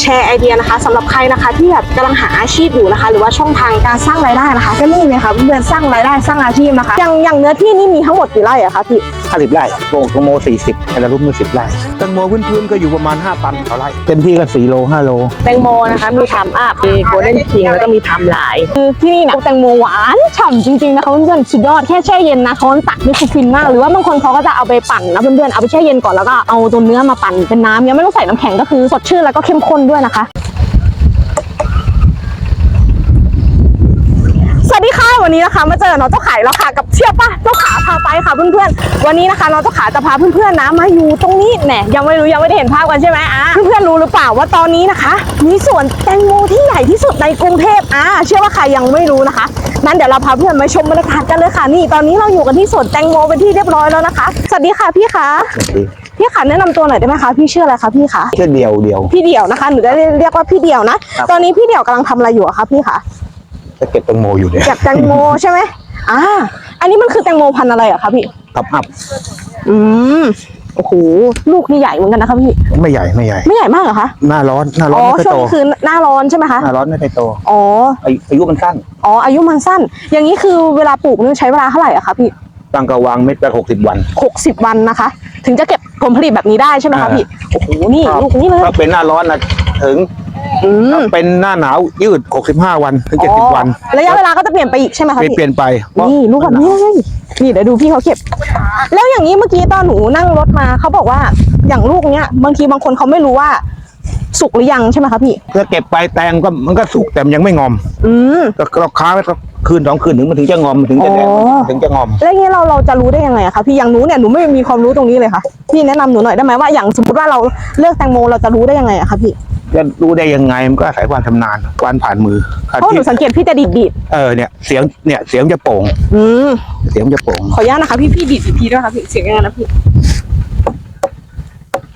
แชร์ไอเดียนะคะสำหรับใครนะคะที่แบบกำลังหาอาชีพอยู่นะคะ หรือว่าช่องทางการสร้างรายได้นะคะก็นี่เลยค่ะเพื่อนๆสร้างรายได้สร้างอาชีพนะคะอย่างอย่างเนื้อที่นี่มีทั้งหมดกี่ไร่อะคะพี่ ห้าสิบไร่โปร่งกโมสี่สิบแคนารุมมือสิบไร่แตังโมพื้นๆก็อยู่ประมาณห้าตันต่อไร่เต็มที่ก็สี่โลห้าโล แตงโมนะคะมีทำอัพมีโกลเด้นคิงแล้วก็มีทำลายคือที่นี่นะแตงโมหวานฉ่ำจริงๆนะคะเพื่อนๆสุดยอดแค่แช่เย็นนะเขาตักนี่คือฟินมากหรือว่าบางคนเขาก็จะเอาไปปั่นนะเพื่อนๆเอาไปแช่เย็นก่อนแล้วก็เอาตัวเนื้อมาปั่นเป็นน้ำยังไม่ต้องใส่น้ำแข็งก็คือสดชื่นแล้วก็เข้มข้นด้วยนะคะ ส วัสดีค่ะวันนี้นะคะมาเจอน้องเจ้าขายแล้วค่ะกับเชียบป่ะเจ้าขาพาไปค่ะเพื่อนๆวันนี้นะคะน้องเจ้าขาจะพาเพื่อนๆนะมาอยู่ตรงนี้แหน่ยังไม่รู้ยังไม่ได้เห็นภาพกันใช่ไหมอะเพื่อนๆรู้หรือเปล่าว่าตอนนี้นะคะ มีสวนแตงโมที่ใหญ่ที่สุดในกรุงเทพอะเชื่อว่าใครยังไม่รู้นะคะนั้นเดี๋ยวเราพาเพื่อนมาชมบรรยากาศกันเลยค่ะนี่ตอนนี้เราอยู่กันที่สวนแตงโมเป็นที่เรียบร้อยแล้วนะคะสวัสดีค่ะพี่คะพี่คะแนะนำตัวหน่อยได้ไหมคะพี่ชื่ออะไรคะพี่คะเชื่อเดียวเดียวพี่เดี่ยวนะคะหนูจะเรียกว่าพี่เดี่ยวนะครับตอนนี้พี่เดี่ยวกำลังทำอะไรอยู่อะคะพี่คะ จะเก็บแตงโมอยู่เนี่ยจากแตงโมใช่ไหมอ่าอันนี้มันคือแตงโมพันธุ์อะไรอะคะพี่ทับอัพอืมโอ้โหลูกนี่ใหญ่เหมือนกันนะคะพี่ไม่ใหญ่ไม่ใหญ่ ไม่ใหญ่มากเหรอคะหน้าร้อนหน้าร้ออ๋นอไม่ค่อยช่วงโตนี้คือหน้าร้อนใช่ไหมคะหน้าร้อนไม่ค่อยโตอ๋ออายุอายุมันสั้นอ๋ออายุมันสั้น อย่างนี้คือเวลาปลูกนี่ใช้เวลาเท่าไหร่อะคะพี่ ตั้งกระวางเม็ดไปหกสิบวัน หกสิบวันนะคะ ถึงจะเก็บผลผลิตแบบนี้ได้ใช่ไหมคะอ่า พี่โอ้โหนี่ลูกนี้เลยถ้าเป็นหน้าร้อนนะถึงอืมถ้าเป็นหน้าหนาวยืดหกสิบห้าวันถึงเจ็ดสิบวันอ๋อระยะเวลาก็จะเปลี่ยนไปอีกใช่ไหมคะเปลี่ยนพี่ เปลี่ยนไปเพราะนี่ลูกแบบนี้เลยนี่เดี๋ยวดูพี่เขาเก็บ แล้วอย่างนี้เมื่อกี้ตอนหนูนั่งรถมาเขาบอกว่าอย่างลูกเนี้ยบางทีบางคนเขาไม่รู้ว่า สุกหรือยังใช่ไหมคะพี่ ถ้าเก็บไปแตงก็มันก็สุกแต่มันยังไม่งอมอืมก็เราค้าไว้สัก คืนสองคืนถึงมันถึงจะงอมมันถึงจะแดงอ๋อมันถึงจะงอม แล้วอย่างนี้เราเราจะรู้ได้ยังไงอะคะพี่อย่างหนูเนี่ยหนูไม่มีความรู้ตรงนี้เลยค่ะพี่แนะนำหนูหน่อยได้ไหมว่าอย่างสมมติว่าเราเลือกแตงโมเราจะรู้ได้ยังไงอะคะพี่จะรู้ได้ยังไงมันก็อาศัยความชำนาญการผ่านมือการเพราะหที่นูสังเกตพี่จะดีดดีดเออเนี่ยเสียงเนี่ยเสียงจะโป่งอืมเสียงจะโป่งขออนุญาตนะคะพี่พี่ดีดอีกทีด้วยค่ะพี่เสียงยังไงนะพี่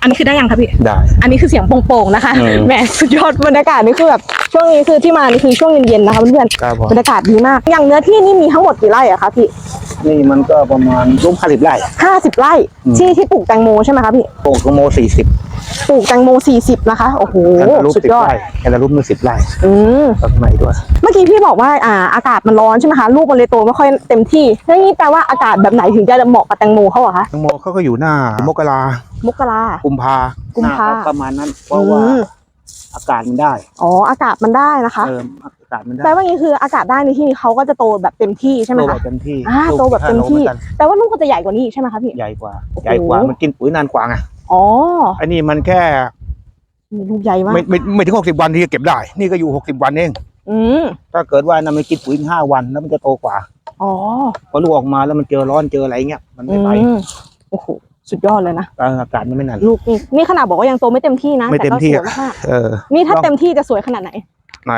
อันนี้คือได้ยังคะพี่ ได้ อันนี้คือเสียงโป่งๆนะคะอืมแหมสุดยอดบรรยากาศนี่คือแบบ ช่วงนี้คือที่มานี่คือช่วงเย็นๆนะคะเพื่อนครับผม ๆบรรยากาศดีมาก อย่างเนื้อที่นี่มีทั้งหมดกี่ไร่อะคะพี่นี่มันก็ประมาณร่วมห้าสิบไร่ ห้าสิบไร่อืม ที่ที่ปลูกแตงโมใช่ไหมคะพี่โป่งกโมสี่สิบปลูกแตงโมสี่สิบนะคะ โอ้โห แคนตาลูปสุดสิบยอด ไร่แคนตาลูปมือสิบไร่อืม ก็ข้างในด้วย เมื่อกี้พี่บอกว่าอ่าอากาศมันร้อนใช่ไหมคะลูกมันเลยโตไม่ค่อยเต็มที่แล้วนี่แปลว่าอากาศแบบไหนถึงจะเหมาะกับแตงโมเขาอะคะแตงโมเขาก็อยู่หน้ามกรา มกรา กุมภากุมภา หน้เขประมาณนั้น เพราะว่าอืม อากาศมันได้อ๋ออากาศมันได้นะคะ เอออากาศมันได้แปลว่าอย่างนี้คืออากาศได้ในที่นี้เขาก็จะโตแบบเต็มที่ใช่ไหมโตแบคะ บเต็มที่อ่าลูกโตแบบเต็มที่ห้าโลหอนกันแต่ว่าลูกก็จะใหญ่กว่านี้อีกใช่ไหมคะพี่ ใหญ่กว่า โอ้โห ใหญ่กว่ามันกินปุ๋ยนานกว่าไงอ๋ออันนี้มันแค่นี่ลูกใหญ่มากไม่ไม่ไม่ถึงหกสิบวันที่จะเก็บได้ นี่ก็อยู่หกสิบวันเอง อืมถ้าเกิดว่านะมันกินปุ๋ยห้าวันแล้วมันจะโตกว่าอ๋อพอลูกออกมาแล้วมันเจอร้อนเจออะไรเงี้ยมันอืไม่ไปมโอ้โห สุดยอดเลยนะเอออากาศมันไม่นานลูกนี่นี่ขนาดบอกว่ายังโตไม่เต็มที่นะไม่เต็มแต่ก็ที่สวอะยมากเออๆนี่ถ้าลองเต็มที่จะสวยขนาดไหน ไหน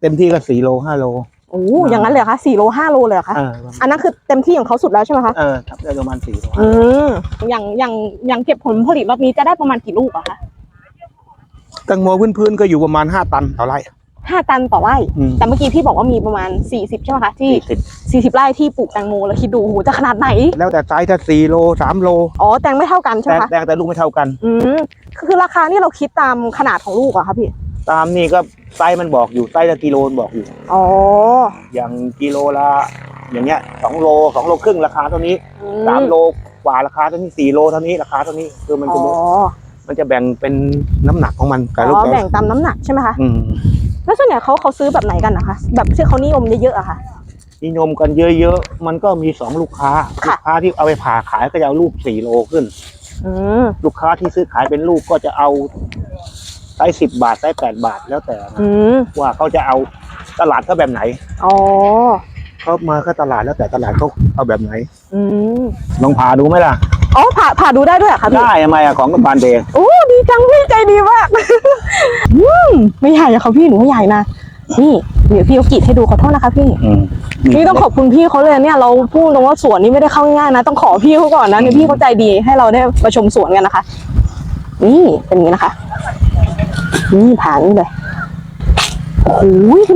เต็มที่ก็สี่โลห้าโลโอ้อย่างนั้นเลยเหรอคะสี่โลห้าโลเลยเหรอคะเอออันนั้นคือเต็มที่ของเขาสุดแล้วใช่ไหมคะเออทับได้ประมาณสี่โลอืมอย่างอย่างอย่างเก็บผลผลิตรอบนี้จะได้ประมาณกี่ลูกอะคะแตังโมพื้นๆก็อยู่ประมาณห้าตันต่อไร่ ห้าตันต่อไร่ อืม แต่เมื่อกี้พี่บอกว่ามีประมาณสี่สิบใช่ไหมคะที่สี่สิบสี่สิบไร่ที่ปลูกแตงโมแล้วคิดดูโอ้โหจะขนาดไหน แล้วแต่ไซส์ถ้าสี่โลสามโล อ๋อแตงไม่เท่ากันใช่ไหแต่มคะแต่แต่ลูกไม่เท่ากัน อืมคือราคานี่เราคิดตามขนาดของลูกอะคะพี่ตามนี่ก็ไซส์มันบอกอยู่ไซส์ละกิโลมันบอกอยู่ อ๋ออย่างกิโลละอย่างเงี้ยสองโลสองโลครึ่งราคาเท่านี้อืสามโลกว่าราคาเท่านี้สี่โลเท่านี้ราคาเท่านี้คือมันอ๋จะอมันจะแบ่งเป็นน้ำหนักของมันกับอ๋ลูกอแต่แบ่งตามน้ำหนักใช่ไหมคะ อืม แล้วส่วนใหญ่เขาเขาซื้อแบบไหนกันนะคะ แบบที่เขานิยมเยอะๆอะค่ะ นิยมกันเยอะๆ มันก็มีสองลูกค้า ค่ะ ลูกค้าที่เอาไปผ่าขายก็จะเอาลูกสี่โลขึ้น อืมลูกค้าที่ซื้อขายเป็นลูกก็จะเอาไซส์สิบบาทไซส์แปดบาทแล้วแต่นะอืมว่าเขาจะเอาตลาดเขาแบบไหนอ๋อเขามาก็ตลาดแล้วแต่ตลาดเขาเอาแบบไหนอืมลองผ่าดูไหมล่ะ อ๋อผ่าผ่าดูได้ด้วยเหรอคะพี่ได้ทำไมอะของกับบานเดย์โอ้ดี จังพี่ใจดีมากอืมไม่ใหญ่อะค่ะพี่หนูไม่ใหญ่นะนี่เดี๋ยวพี่เอากรีดให้ดูขอโทษนะคะพี่ อืมนี่ต้องขอบคุณพี่เขาเลยเนี่ยเราพูดตรงว่าสวนนี้ไม่ได้เข้าง่ายๆนะ ต้องขอพี่เขาก่อนนะเนี่ยพี่เขาใจดีให้เราได้มาชมสวนกันนะคะ นี่เป็นอย่างนี้นะคะ นี่ผ่านนี่เลยโอ้โห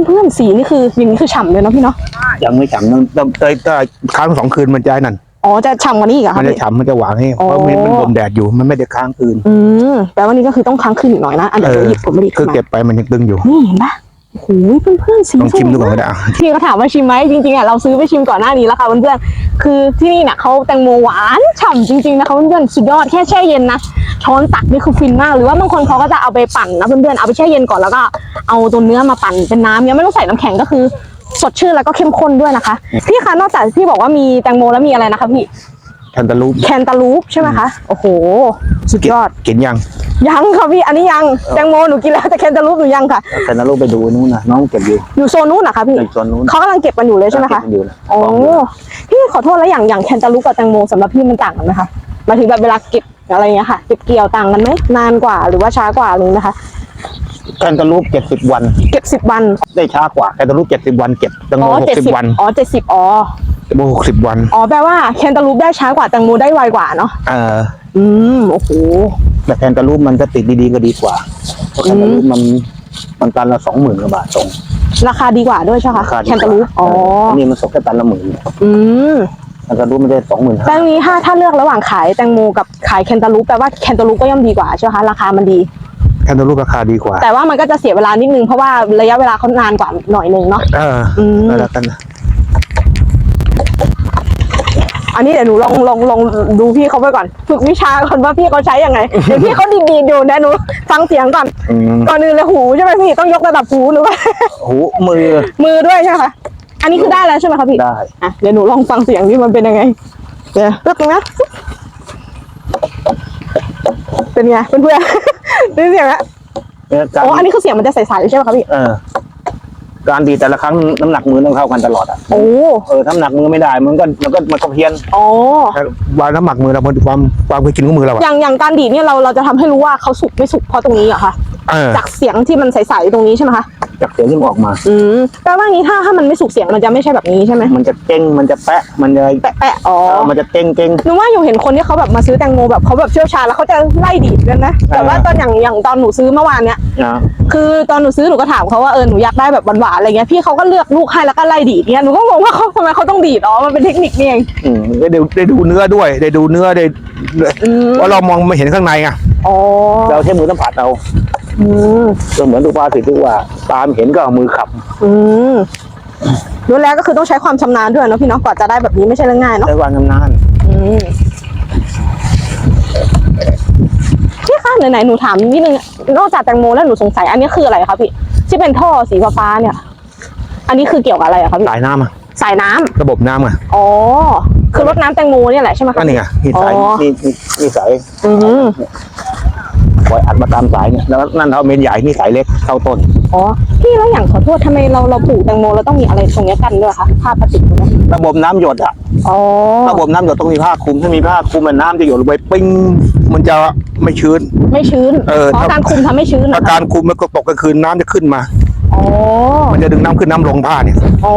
เพื่อนๆสีนี่คืออย่างนี้คือฉ่ำเลยเนาะพี่เนาะยังไม่จำต้องต้องเตยเตยค้างสองคืนมันจะไอ้นั่น อ๋อจะฉ่ำกว่านี้อีกเหรอมัคะนจะพี่ ฉ่ำมันจะหวานให้อ๋อเพราะมันมันโดนแดดอยู่มันไม่ได้ค้างคืน อืมแปลว่านี่ก็คือต้องค้างคืนอีกหน่อยนะอันเดี๋ยวเออ หยิบผลผลิตคืขึ้อนมาเก็บไปมันยังตึงอยู่นี่เห็นปะโอ้ยเพื่อนๆสีลองชิมดูก่อนสวยก็ได้อะพี่ก็ถามว่าชิมไหมจริงๆอะเราซื้อไปชิมก่อนหน้านี้แล้วค่ะเพื่อนๆคือที่นี่เนี่ยเขาแตงโมหวานฉ่ำจริงๆนะคะเพื่อนๆสุดยอดแค่แช่เย็นนะช้อนตักนี่คือฟินมากหรือว่าบางคนเขาก็จะเอาไปปั่นนะเพื่อนๆเอาไปแช่เย็นก่อนแล้วก็เอาตัวเนื้อมาปั่นเป็นน้ำเนี่ยไม่ต้องใส่น้ำแข็งก็คือ สดชื่นแล้วก็เข้มข้นด้วยนะคะ พี่คะนอกจากที่บอกว่ามีแตงโมแล้วมีอะไรนะคะพี่แคนตาลูปแคนตาลูปใช่ไหมคะโอ้โหสุดยอดกินยังยังค่ะพี่อันนี้ยังแตงโมหนูกินแล้วแต่แคนตาลูปหนูยังค่ะแคนตาลูปไปดูนู่นนะน้องเก็บอยู่อยู่โซนนู้นนะคะพี่ในโซนนู้นเขากำลังเก็บกันอยู่เลยใช่ไหมคะเก็บอยู่นะโอ้พี่ขอโทษแล้วอย่างอย่างแคนตาลูปกับแตงโมสำหรับพี่มันต่างกันไหมคะหมายถึงแบบเวลาเก็บอะไรเงี้ยค่ะเก็บเกี่ยวต่างกันไหมนานกว่าหรือว่าช้ากว่าอะไรนี้นะคะ แคนตาลูปเจ็ดสิบวัน เก็บสิบวันได้ช้ากว่าแคนตาลูปเจ็ดสิบวันเก็บแตังโมอ๋อหกเจ็ดสิบสิบวันอ๋อเจ็ดสิบอ๋อแตงโมหกสิบวันอ๋อแปลว่าแคนตาลูปได้ช้ากว่าแตงโมได้ไวกว่าเนาะเอออืมโอ้โหแต่แคนตาลูปมันจะติดดีๆก็ดีกว่าเพราะแคนตาลูปมันมันตันละสองหมื่นกว่าบาทตรงราคาดีกว่าด้วยใช่ไหมราคะคาดีแคนกตาลูว่าปอ๋ออันนี้มันสกแค่ตันละหมื่นอืมแคนตาลูปไม่ได้สองหมื่นแตห้างนี้ถ้าถ้าเลือกระหว่างขายแตงโมกับขายแคนตาลูปแปลว่าแคนตาลูปก็ย่อมดีกว่าใช่ไหมคะราคามันดี แคนตาลูปราคาดีกว่า แต่ว่ามันก็จะเสียเวลานิดนึงเพราะว่าระยะเวลาเขานานกว่าหน่อยนึงเนาะเอออืมแล้วกันนะอันนี้เดี๋ยวหนูลองลองลองดูพี่เขาไปก่อน ฝึกวิชาก่อนว่าพี่เขาใช้ยังไงเดี๋ยวพี่เขาดีดีๆอยู่นะหนูฟังเสียงก่อนอืมก่อนอื่นเลยหูใช่ไหมพี่ต้องยกระดับหูหรือว่าหูมือ มือด้วยใช่ไหมคะอันนี้คือได้แล้วใช่ไหมคะพี่ได้อะเดี๋ยวหนูลองฟังเสียงที่มันเป็นยังไงเดี๋ยวแป๊บนึงนะเป็นไงเพื่อนๆ ได้เสียงแล้วเนี่ยการอ๋ออันนี้คือเสียงมันจะใสๆใช่ไหมคะพี่ เออ การดีดแต่ละครั้งน้ำหนักมือต้องเท่ากันตลอดอะโอ้เออถ้าน้ำหนักมือไม่ได้มันก็มันก็มันก็เพี้ยนอ๋อแต่วางน้ำหนักมือเรามันความความเคยชินของมือเราออะย่างอย่างการดีดเนี่ยเราเราจะทำให้รู้ว่าเขาสุกไม่สุกเพราะตรงนี้เหรอคะ เออจากเสียงที่มันใสๆตรงนี้ใช่ไหมคะ จากเสียงที่มันออกมา อืมแปลว่างี้ถ้าถ้ามันไม่สุกเสียงมันจะไม่ใช่แบบนี้ใช่ไหมมันจะเก้งมันจะแปะมันจะแปะแปะอ๋อเออมันจะเก้งเก้ง หนูว่าอยู่เห็นคนที่เขาแบบมาซื้อแตงโมแบบเขาแบบเชี่ยวชาญแล้วเขาจะไล่ดีดกันนะแต่ว่าอ่าตอนอย่างอย่างตอนหนูซื้อเมื่อวานเนี้ยนะคือตอนหนูซื้อหนูก็ถามเขาว่าเออหนูอยากได้แบบหวานๆอะไรเงี้ยพี่เขาก็เลือกลูกให้แล้วก็ไล่ดีดเนี่ยหนูก็งงว่าเขาทำไมเขาต้องดีดอ๋อมันเป็นเทคนิคนี่เองอืมได้ดูได้ดูเนื้อด้วย ได้ดูเนื้อได้อืมว่าะเรามองไม่เห็นข้างในไงอ๋อ เราใช้มือสัมผัสเอา อืมก็เหมือนลูกปลาสิที่ว่า ตามเห็นก็เอามือขับอืมรู้แล้วก็คือต้องใช้ความชำนาญด้วยเนาะพี่เนาะกว่าจะได้แบบนี้ไม่ใช่เรื่องง่ายเนาะ ได้วางนานอืมพี่คะไหนๆหนูถามนิดนึงนอกจากแตงโมแล้วหนูสงสัยอันนี้คืออะไรคะพี่ ที่เป็นท่อสีฟ้าๆเนี่ย อันนี้คือเกี่ยวกับอะไรอะคะพี่สายน้ำอะสายน้ำระบบน้ำอะอ๋อ คือรดน้ำแตงโมเนี่ยแหละใช่ไหมก็คะ นี่ไงนี่สายอ๋อ นี่นี่นี่สายอืม ปล่อยอัดมาตามสายเนี่ยแล้วนั่นเท่าเม็ดใหญ่นี่สายเล็กเท่าต้นอ๋อพี่แล้วอย่างขอโทษทำไมเราเราปลูกแตงโมเราต้องมีอะไรตรงเนี้ยกันด้วยคะผ้าพลาสติกตรงเนี้ยระบบน้ำหยดอะอ๋อระบบน้ำหยดต้องมีผ้าคลุมถ้ามีผ้าคลุมมันน้ำจะหยดลงไปปิ้งมันจะไม่ชื้น ไม่ชื้นเออเพราะถ้า การคุมทำให้ชื้นเหรถ้าอคะ การคลุมมันก็ตกกลางคืนน้ำจะขึ้นมา อ๋อมันจะดึงน้ำขึ้นน้ำลงผ้าเนี่ยอ๋อ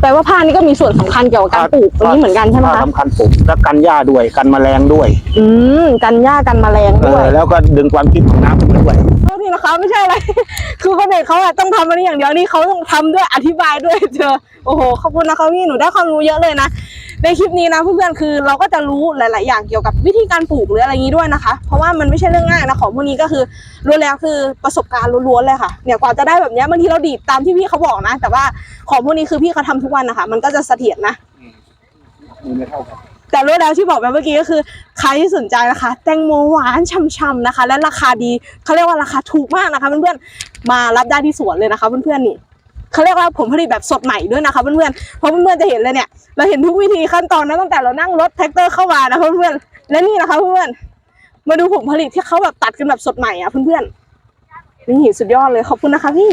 แปลว่าผ้านี่ก็มีส่วนสำคัญเกี่ยวกับการปลูกตรงนี้เหมือนกันใช่ไหมผ้าคะสำคัญปลูกแล้วกันหญ้าด้วยกันแมลงด้วยอืมกันหญ้ากันแมลงเอด้วย อแล้วก็ดึงความชื้นของน้ำขึ้นมาด้วย โทษทีนะคะไม่ใช่อะไร คือคนอื่นเขาอะต้องทำอันนี้อย่างเดียวนี่เขาต้องทำด้วยอธิบายด้วยเจอโอ้โหขอบคุณนะคะพี่หนูได้ความรู้เยอะเลยนะ ในคลิปนี้นะเพื่อนๆคือเราก็จะรู้หลาย ๆ อย่างเกี่ยวกับวิธีการปลูกหรืออะไรอย่างนี้ด้วยนะคะ เพราะว่ามันไม่ใช่เรื่องง่ายนะของพวกนี้ก็คือล้วนแล้วคือประสบการณ์ล้วนๆเลยค่ะเนี่ยกว่าจะได้แบบเนี้ยบางทีเราดีดตามที่พี่เขาบอกนะ แต่ว่าของพวกนี้คือพี่เขาทำทุกวันนะคะมันก็จะเสถียรนะแต่รู้แล้วที่บอกไปเมื่อกี้ก็คือใครที่สนใจนะคะ แตงโมหวานช่ำๆนะคะ และราคาดีเขาเรียกว่าราคาถูกมากนะคะเพื่อนๆมารับได้ที่สวนเลยนะคะเพื่อนๆนี่ เขาเรียกว่าผลผลิตแบบสดใหม่ด้วยนะคะเพื่อนๆเพราะเพื่อนๆจะเห็นเลยเนี่ยเราเห็นทุกวิธีขั้นตอนนะตั้งแต่เรานั่งรถแท็กเตอร์เข้ามานะเพื่อนๆและนี่นะคะเพื่อนๆมาดูผลผลิตที่เขาแบบตัดกันแบบสดใหม่อะเพื่อนๆนี่สุดยอดเลยขอบคุณนะคะพี่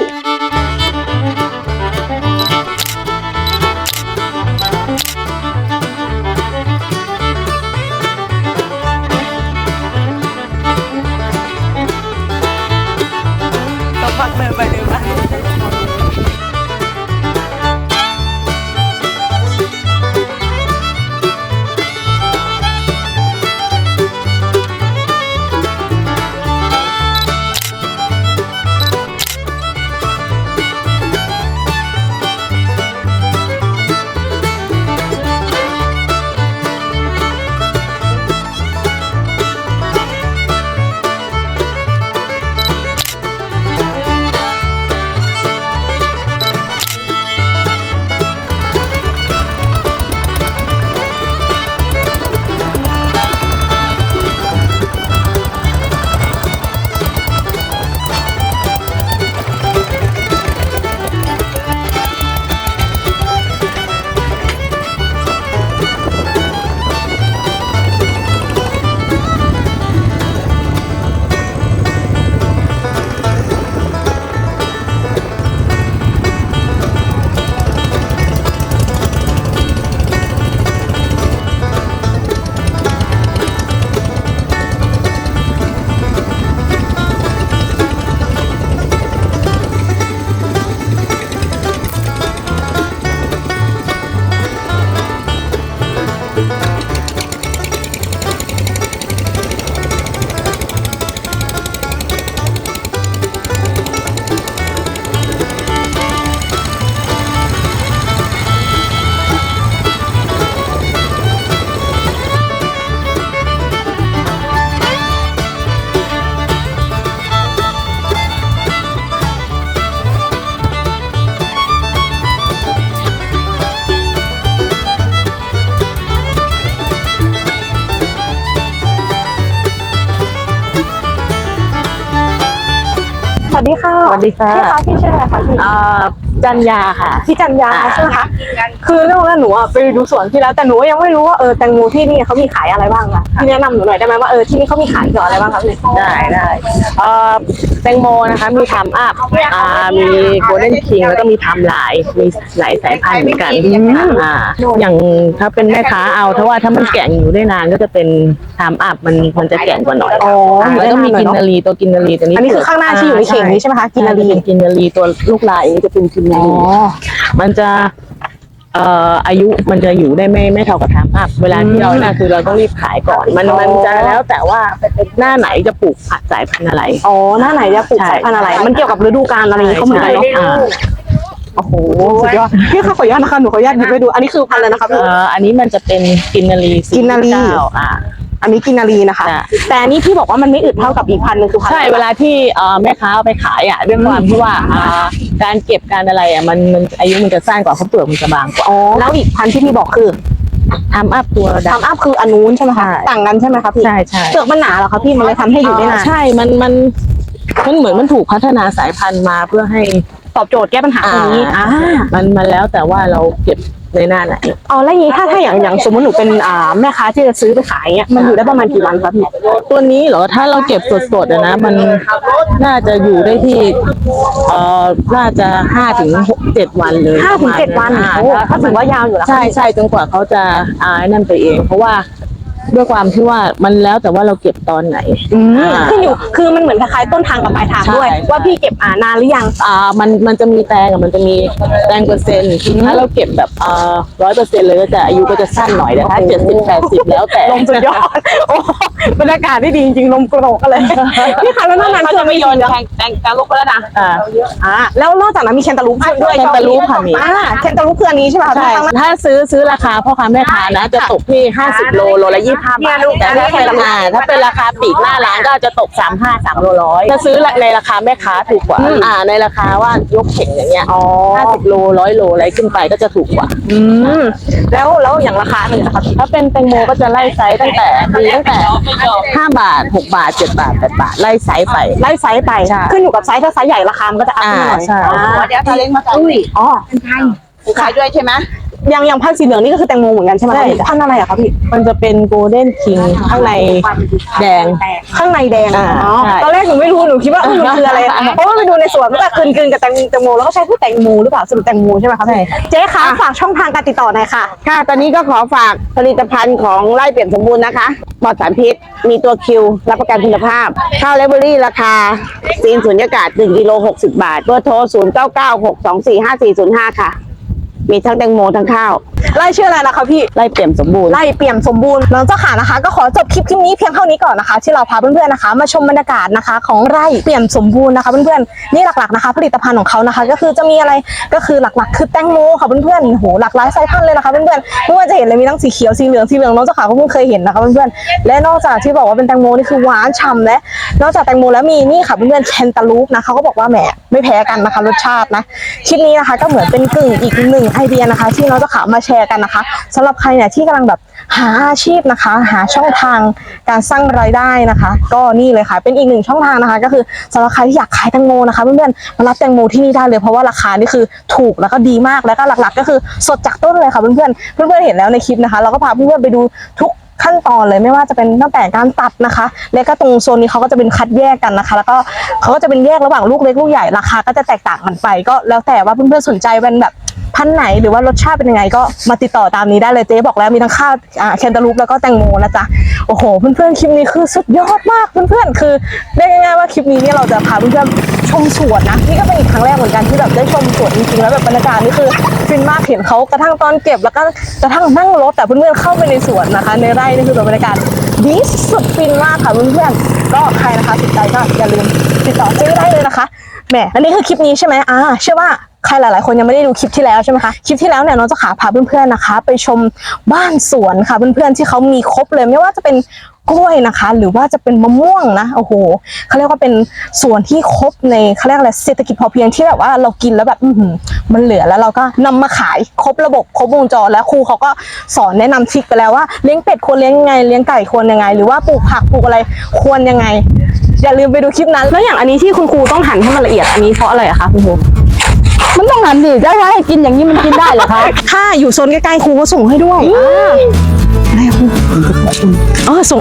วัสดีค่ะพี่คะพี่ชื่ออะไรคะพี่เอ่อ จันยาค่ะพี่จันยาใช่ไหมคะคือเรื่องนั้นหนูอะไปดูสวนที่แล้วแต่หนูยังไม่รู้ว่าเออแตงโมที่นี่เขามีขายอะไรบ้างอะพี่แนะนำหนูหน่อยได้ไหมว่าเออที่นี่เขามีขายเกี่ยวกับอะไรบ้างครับพี่ได้ได้เอ่อแตงโมนะคะมีทำอัพอ่ามีโกลเด้นคิงแล้วก็มีทำลายมีหลายสายพันธุ์เหมือนกันอ่าอย่างถ้าเป็นแม่ค้าเอาถ้าว่าถ้ามันแก่งอยู่ได้นานก็จะเป็นทำอัพมันมันจะแก่งกว่าหน่อยอ๋ออ่าแล้วก็มีกินนารีตัวกินนารีตัวนี้อันนี้คือข้างหน้าที่อยู่ในเข่งนี้ใช่ไหมคะกินนารี เป็นกินนารีตัวลูกลายนี้จะเป็นกินนาอ๋อรีมันจะเอ่ออายุมันจะอยู่ได้ไม่ไม่เท่ากับทำอัพเวลาที่เราน่ะคือเราต้องรีบขายก่อน มันมันจะแล้วแต่ว่าหน้าไหนจะปลูกผักสายพันธุ์อะไร อ๋อ หน้าไหนจะปลูกใช่ สายพันธุ์อะไร มันเกี่ยวกับฤดูกาลอะไรอย่างนี้เขาเหมือนกันเนาะใช่อ่าโอ้โห สุดยอดพี่คะขออนุญาตนะคะ หนูขออนุญาตหยิบไปดู อันนี้คือพันธุ์อะไรนะคะพี่ เอ่ออันนี้มันจะเป็นกินนารีกินนารีเก้าอ่า อันนี้กินนารีนะคะ จ้ะ แต่อันนี้พี่บอกว่ามันไม่อึดเท่ากับอีกพันธุ์หนึงคือพันธุ์ใช่อะไรเวลาที่เอ่อแม่ค้าเอาไปขายอะด้วยความที่ว่าอ่าการเก็บการอะไรอะมันมันอายุมันจะสั้นกว่าเขาะเปลือกมันจะบางกว่าอ๋อแล้วอีกพันธุ์ที่พี่บอกคือทำอัพตัวด ทำอัพคืออันนู้นใช่ไหมคะใช่ต่างกันใช่ไหมคะพี่ใช่ใช่เปลือกมันหนาเหรอคะพี่มันเลยทำให้อยู่ได้นานใช่มันมันมันเหมือนมันถูกพัฒนาสายพันธุ์มาเพื่อให้ตอบโจทย์แก้ปัญหาตรงนี้อ่าอ่ามันมันแล้วแต่ว่าเราเก็บ ในหน้าไหนอ๋อแล้วอย่างนี้ถ้าถ้าอย่างอย่างสมมติหนูเป็นอ่าแม่ค้าที่จะซื้อไปขายเนี่ยมันอยู่ได้ประมาณกี่วันคะพี่ตัวนี้เหรอถ้าเราเก็บสดๆอะนะ มันน่าจะอยู่ได้ที่เอ่อน่าจะห้าถึงเจ็ดวันเลยห้าถึงเจ็ดวันอ่าโอ้ก็ถือว่ายาวอยู่แล้ว ใช่ใช่จนกว่าเขาจะอายนั่นไปเอง เพราะว่า ด้วยความที่ว่ามันแล้วแต่ว่าเราเก็บตอนไหนอืมอ่า ขึ้นอยู่คือมันเหมือนคล้ายๆต้นทางกับปลายทางด้วย ใช่ ว่าพี่เก็บอ่านานหรือยัง อ่ามันมันจะมีแตงอะมันจะมีแตงเปอร์เซ็นต์ถ้าเราเก็บแบบอ่าร้อยเปอร์เซ็นต์เลยก็จะอายุก็จะสั้นหน่อยแต่ถ้าเจ็ดสิบแปดสิบแล้วแต่ ลมสุดยอด โอ้บรรยากาศที่ดีจริงๆ ลมโกรกกันเลย พี่คะแล้วนอกนั้นคือไม่โยนแตงแตงแตงลูกไปแล้วนะอ่า อ่าแล้วนอกจากนั้นมีแคนตาลูปด้วยแคนตาลูปค่ะมี อ่าแคนตาลูปคืออันนี้ใช่ไหมคะใช่ข้างหน้า ถ้าซื้อซื้อราคาพ่อค้าแม่ค้านะ จะตกที่50โลโลละ25บาทแต่ถ้าเป็นราคาถ้าเป็นราคาปลีกหน้าร้านก็จะตก35 3โลร้อยถ้าซื้อในราคาแม่ค้าถูกกว่า อ่า ในราคาว่ายกเข่งอย่างเงี้ยอ๋อ50โลร้อยโลอะไรขึ้นไปก็จะถูกกว่า อืมแล้วแล้วอย่างราคาหนึ่งนะคะถ้าเป็นแตงโมก็จะไล่ไซส์ตั้งแต่มีตั้งแต่5บาท6บาท7บาท8บาทไล่ไซส์ไปไล่ไซส์ไปใช่ขึ้นอยู่กับไซส์ถ้าไซส์ใหญ่ราคามันก็จะอัพขึ้นหน่อยอ่าใช่อ่าเดี๋ยวทาเล้งมาอุ้ยอ๋อขายด้วยใช่ไหมอ ย่างอย่างพันธุ์สีเหลืองนี่ก็คือแตงโมเหมือนกันใช่ไหมคะใช่พันธุ์อะไรอะคะพี่ มันจะเป็นโกลเด้นคิงข้างในแดง ข้างในแดงอ่าอ๋อใช่ตอนแรกหนูไม่รู้หนูคิดว่าเออมันคืออะไร เพราะว่าไปดูในสวนมันก็คืนคืนๆกับแตงแตงโมแล้วก็ใช้พูดแตงโมหรือเปล่าสรุปแตงโมใช่ไหมคะใช่ เจ๊คะฝากช่องทางการติดต่อหน่อยค่ะ ค่ะ ตอนนี้ก็ขอฝากผลิตภัณฑ์ของไร่เปลี่ยนสมบูรณ์นะคะ ปลอดสารพิษ มีตัวคิว รับประกันคุณภาพ ข้าวเลเวอรี่ราคาซีนสุญญากาศ1กิโล60 บาทเบอร์โทร 0 9 9 6 2 4 5 4 0 5 ค่ะ มีทั้งแตงโมทั้งข้าว ไล่ชื่ออะไรนะคะพี่ ไล่เปี่ยมสมบูรณ์ ไล่เปี่ยมสมบูรณ์น้องเจ้าขานะคะ ก็ขอจบคลิปคลิปนี้เพียงเท่านี้ก่อนนะคะ ที่เราพาเพื่อนๆนะคะ มาชมบรรยากาศนะคะ ของไร่เปี่ยมสมบูรณ์นะคะเพื่อนๆนี่หลักๆนะคะ ผลิตภัณฑ์ของเขานะคะ ก็คือจะมีอะไรก็คือหลักๆ คือแตงโมค่ะเพื่อนๆโอ้โหหลากหลายสายพันธุ์เลยนะคะเพื่อนๆไม่ว่าจะเห็นเลยมีทั้งสีเขียวสีเหลืองสีเหลืองน้องเจ้าขาก็เพิ่งเคยเห็นนะคะเพื่อนๆและนอกจากที่บอกว่าเป็นแตงโมนี่คือหวานฉ่ำและนอกจากแตงโมแล้วมีนี่ค่ะเพื่อนๆแคนตาลูปนะคะเขาก็บอกว่าแหมไม่แพ้กันนะคะรสชาตินะคลิปนี้นะคะก็เหมือนเป็นกึ่งอีกหนึ่งไอเดียนะคะ ที่น้องเจ้าขามาแชร์กันนะคะสำหรับใครเนี่ยที่กำลังแบบหาอาชีพนะคะ หาช่องทางการสร้างรายได้นะคะ ก็นี่เลยค่ะ เป็นอีกหนึ่งช่องทางนะคะ ก็คือสำหรับใครที่อยากขายแตงโมนะคะเพื่อนๆมารับแตงโมที่นี่ได้เลยเพราะว่าราคานี่คือถูกแล้วก็ดีมากแล้วก็หลักๆ ก็คือสดจากต้นเลยค่ะเพื่อนๆเพื่อนๆเห็นแล้วในคลิปนะคะ เราก็พาเพื่อนๆไปดูทุกขั้นตอนเลยไม่ว่าจะเป็นตั้งแต่การตัดนะคะ แล้วก็ตรงโซนนี้เขาก็จะเป็นคัดแยกกันนะคะ แล้วก็เขาก็จะเป็นแยกระหว่างลูกเล็กลูกใหญ่ราคาก็จะแตกต่างกันไป ก็แล้วแต่ว่าเพื่อนๆสนใจเป็นแบบ พันไหนหรือว่ารสชาติเป็นยังไงก็มาติดต่อตามนี้ได้เลยเจ๊บอกแล้วมีทั้งข้าวแคนตาลูปแล้วก็แตงโมนะจ๊ะโอ้โหเพื่อนๆคลิปนี้คือสุดยอดมากเพื่อนๆคือเรียกง่ายๆว่าคลิปนี้เนี่ยเราจะพาเพื่อนๆชมสวนนะนี่ก็เป็นอีกครั้งแรกเหมือนกันที่แบบได้ชมสวนจริงๆแล้วแบบบรรยากาศนี่คือฟินมากเห็นเขากระทั่งตอนเก็บแล้วก็กระทั่งนั่งรถแต่เพื่อนๆเข้าไปในสวนนะคะ ในไร่นี่คือแบบบรรยากาศดีสุดฟินมากค่ะเพื่อนๆก็ใครนะคะสนใจก็อย่าลืมติดต่อเจ๊ได้เลยนะคะ แหมอันนี้คือคลิปนี้ใช่ไหมอ่าเชื่อว่าใครหลาย ๆ คนยังไม่ได้ดูคลิปที่แล้วใช่ไหมคะ คลิปที่แล้วเนี่ยน้องจะขาพาเพื่อน ๆ นะคะ ไปชมบ้านสวนค่ะ เพื่อน ๆ ที่เขามีครบเลยไม่ว่าจะเป็นกล้วยนะคะ หรือว่าจะเป็นมะม่วงนะโอ้โหเขาเรียกว่าเป็นสวนที่ครบในเขาเรียกอะไรเศรษฐกิจพอเพียงที่แบบว่าเรากินแล้วแบบอืมันเหลือแล้วเราก็นำมาขายครบระบบครบวงจรแล้วครูเขาก็สอนแนะนำทริคไปแล้วว่าเลี้ยงเป็ดควรเลี้ยงยังไงเลี้ยงไก่ควรยังไง หรือว่าปลูกผักปลูกอะไรควรยังไง อย่าลืมไปดูคลิปนั้น แล้วอย่างอันนี้ที่คุณครูต้องหั่นให้มันละเอียดอันนี้เพราะอะไรอะคะคุณครูมันต้องหันดิจะให้กินอย่างนี้มันกินได้เหรอคะถ้าอยู่โซนใกล้ๆครูก็ส่งให้ด้วยอ่าอะไรอะครูเออส่ง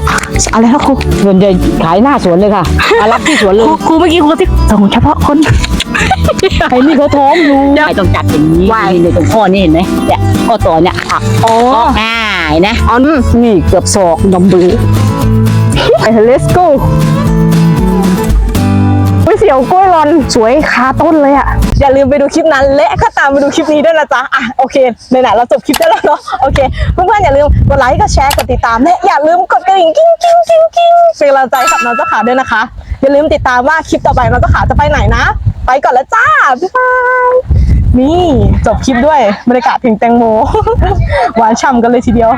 อะไรนะครูส่วนใหญ่ขายหน้าสวนเลยค่ะมารับที่สวนเลคยรูครูเมื่อกี้ครูที่ส่งเฉพาะคนไอ้นี่เขาท้องอยู่ไม่ต้องจัดอย่างนี้นี่ในตรงข้อนี่เห็นไหมเนี่ยข้อต่อเนี่ยหักอ๋อก็ง่ายนะอ๋ออืมนี่เกือบศอกนมบือไป let's go อุ้ยเสียวกล้วยรอนสวยคาต้นเลยอะอย่าลืมไปดูคลิปนั้น และก็ตามไปดูคลิปนี้ด้วยนะจ๊ะอะโอเคไหนๆเราจบคลิปได้แล้วเนาะโอเคเพื่อนๆอย่าลืมกดไลค์กดแชร์กดติดตามและอย่าลืมกดกระดิ่งกิ้งกิ้งกิ้งกิ้งเป็นกำลังใจกับน้องเจ้าขาด้วยนะคะ อย่าลืมติดตามว่าคลิปต่อไปน้องเจ้าขาจะไปไหนนะ ไปก่อนแล้วจ้าบ๊ายบายนี่จบคลิปด้วยบรรยากาศถึงแตงโมหวานฉ่ำกันเลยทีเดียว